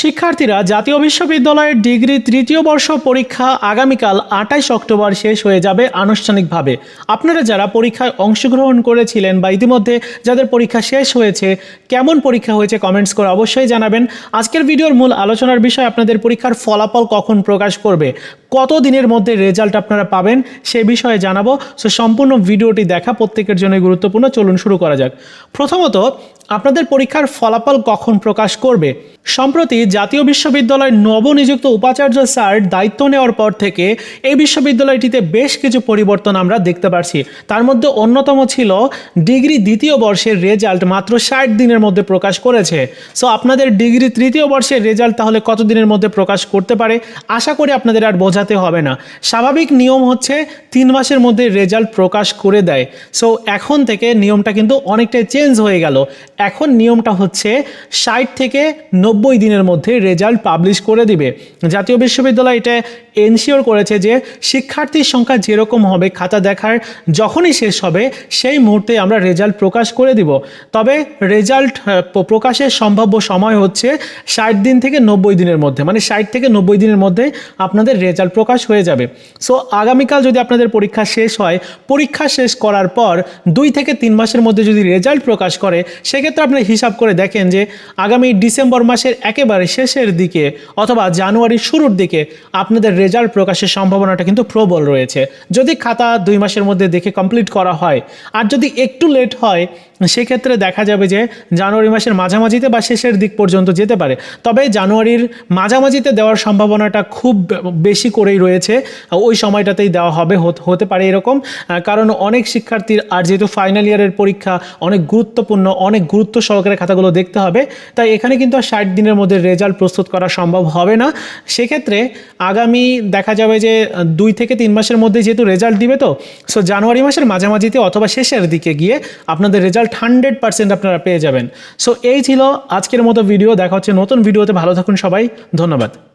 শিক্ষার্থীরা জাতীয় বিশ্ববিদ্যালয়ের ডিগ্রি তৃতীয় বর্ষ পরীক্ষা আগামীকাল আঠাইশ অক্টোবর শেষ হয়ে যাবে আনুষ্ঠানিকভাবে। আপনারা যারা পরীক্ষায় অংশগ্রহণ করেছিলেন বা ইতিমধ্যে যাদের পরীক্ষা শেষ হয়েছে, কেমন পরীক্ষা হয়েছে কমেন্টস করে অবশ্যই জানাবেন। আজকের ভিডিওর মূল আলোচনার বিষয় আপনাদের পরীক্ষার ফলাফল কখন প্রকাশ করবে কত দিনের মধ্যে রেজাল্ট আপনারা পাবেন, সে বিষয়ে জানাব। সো সম্পূর্ণ ভিডিওটি দেখা প্রত্যেকের জন্য গুরুত্বপূর্ণ। চলুন শুরু করা যাক। প্রথমত আপনাদের পরীক্ষার ফলাফল কখন প্রকাশ করবে? সম্প্রতি জাতীয় বিশ্ববিদ্যালয়ের নবনিযুক্ত উপাচার্য স্যার দায়িত্ব নেওয়ার পর থেকে এই বিশ্ববিদ্যালয়টিতে বেশ কিছু পরিবর্তন আমরা দেখতে পারছি। তার মধ্যে অন্যতম ছিল ডিগ্রি দ্বিতীয় বর্ষের রেজাল্ট মাত্র ষাট দিনের মধ্যে প্রকাশ করেছে। সো আপনাদের ডিগ্রি তৃতীয় বর্ষের রেজাল্ট তাহলে কত দিনের মধ্যে প্রকাশ করতে পারে? আশা করি আপনাদের আর বোঝাতে হবে না। স্বাভাবিক নিয়ম হচ্ছে তিন মাসের মধ্যে রেজাল্ট প্রকাশ করে দেয়। সো এখন থেকে নিয়মটা কিন্তু অনেকটাই চেঞ্জ হয়ে গেল। এখন নিয়মটা হচ্ছে ষাট থেকে নব্বই দিনের মধ্যে রেজাল্ট পাবলিশ করে দিবে। জাতীয় বিশ্ববিদ্যালয় এটা এনশিওর করেছে যে শিক্ষার্থীর সংখ্যা যেরকম হবে, খাতা দেখার যখনই শেষ হবে, সেই মুহূর্তে আমরা রেজাল্ট প্রকাশ করে দিব। তবে রেজাল্ট প্রকাশের সম্ভাব্য সময় হচ্ছে ষাট দিন থেকে নব্বই দিনের মধ্যে। মানে ষাট থেকে নব্বই দিনের মধ্যে আপনাদের রেজাল্ট প্রকাশ হয়ে যাবে। সো, আগামীকাল যদি আপনাদের পরীক্ষা শেষ হয়, পরীক্ষা শেষ করার পর দুই থেকে তিন মাসের মধ্যে যদি রেজাল্ট প্রকাশ করে সেক্ষেত্রে আপনি হিসাব করে দেখেন যে আগামী ডিসেম্বর মাসের একেবারে শেষের দিকে অথবা জানুয়ারির শুরুর দিকে আপনাদের রেজাল্ট প্রকাশের সম্ভাবনাটা কিন্তু প্রবল রয়েছে। যদি খাতা দুই মাসের মধ্যে দেখে কমপ্লিট করা হয় আর যদি একটু লেট হয়, সেক্ষেত্রে দেখা যাবে যে জানুয়ারি মাসের মাঝামাঝিতে বা শেষের দিক পর্যন্ত যেতে পারে। তবে জানুয়ারির মাঝামাঝিতে দেওয়ার সম্ভাবনাটা খুব বেশি করেই রয়েছে। ওই সময়টাতেই দেওয়া হবে, হত- হতে পারে এরকম। কারণ অনেক শিক্ষার্থীর আর যেহেতু ফাইনাল ইয়ারের পরীক্ষা, অনেক গুরুত্বপূর্ণ, অনেক গুরুত্ব সহকারে খাতাগুলো দেখতে হবে। তাই এখানে কিন্তু আর ষাট দিনের মধ্যে রেজাল্ট প্রস্তুত করা সম্ভব হবে না। সেক্ষেত্রে আগামী দেখা যাবে যে দুই থেকে তিন মাসের মধ্যে যেহেতু রেজাল্ট দিবে তো সো জানুয়ারি মাসের মাঝামাঝিতে অথবা শেষের দিকে গিয়ে আপনাদের রেজাল্ট হান্ড্রেড পার্সেন্ট আপনারা পেয়ে যাবেন। সো এই ছিল আজকের মতো ভিডিও দেখা হচ্ছে নতুন ভিডিওতে ভালো থাকুন সবাই, ধন্যবাদ।